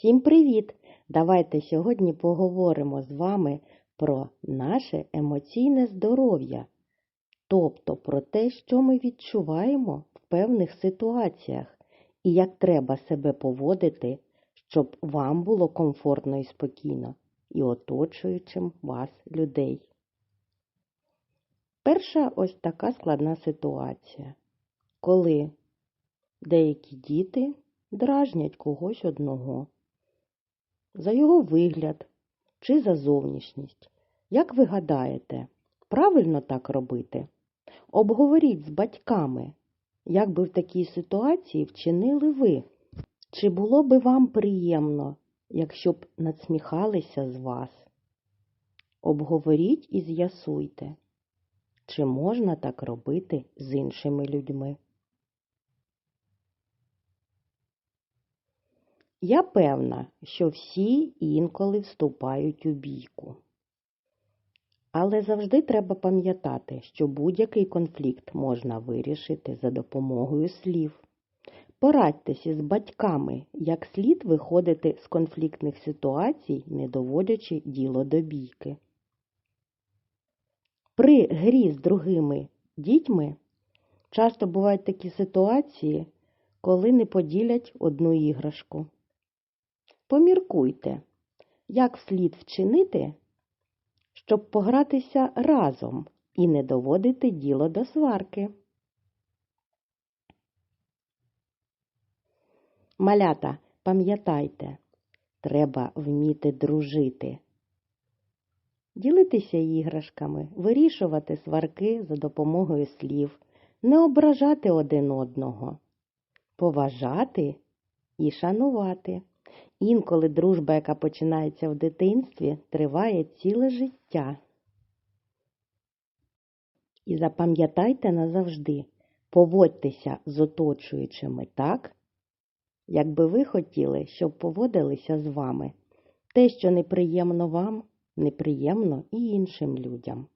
Всім привіт! Давайте сьогодні поговоримо з вами про наше емоційне здоров'я, тобто про те, що ми відчуваємо в певних ситуаціях і як треба себе поводити, щоб вам було комфортно і спокійно, і оточуючим вас людей. Перша ось така складна ситуація, коли деякі діти дражнять когось одного за його вигляд чи за зовнішність. Як ви гадаєте, правильно так робити? Обговоріть з батьками, як би в такій ситуації вчинили ви. Чи було би вам приємно, якщо б надсміхалися з вас? Обговоріть і з'ясуйте, чи можна так робити з іншими людьми. Я певна, що всі інколи вступають у бійку. Але завжди треба пам'ятати, що будь-який конфлікт можна вирішити за допомогою слів. Порадьтеся з батьками, як слід виходити з конфліктних ситуацій, не доводячи діло до бійки. При грі з другими дітьми часто бувають такі ситуації, коли не поділять одну іграшку. Поміркуйте, як слід вчинити, щоб погратися разом і не доводити діло до сварки. Малята, пам'ятайте, треба вміти дружити, ділитися іграшками, вирішувати сварки за допомогою слів, не ображати один одного, поважати і шанувати. Інколи дружба, яка починається в дитинстві, триває ціле життя. І запам'ятайте назавжди, поводьтеся з оточуючими так, як би ви хотіли, щоб поводилися з вами. Те, що неприємно вам, неприємно і іншим людям.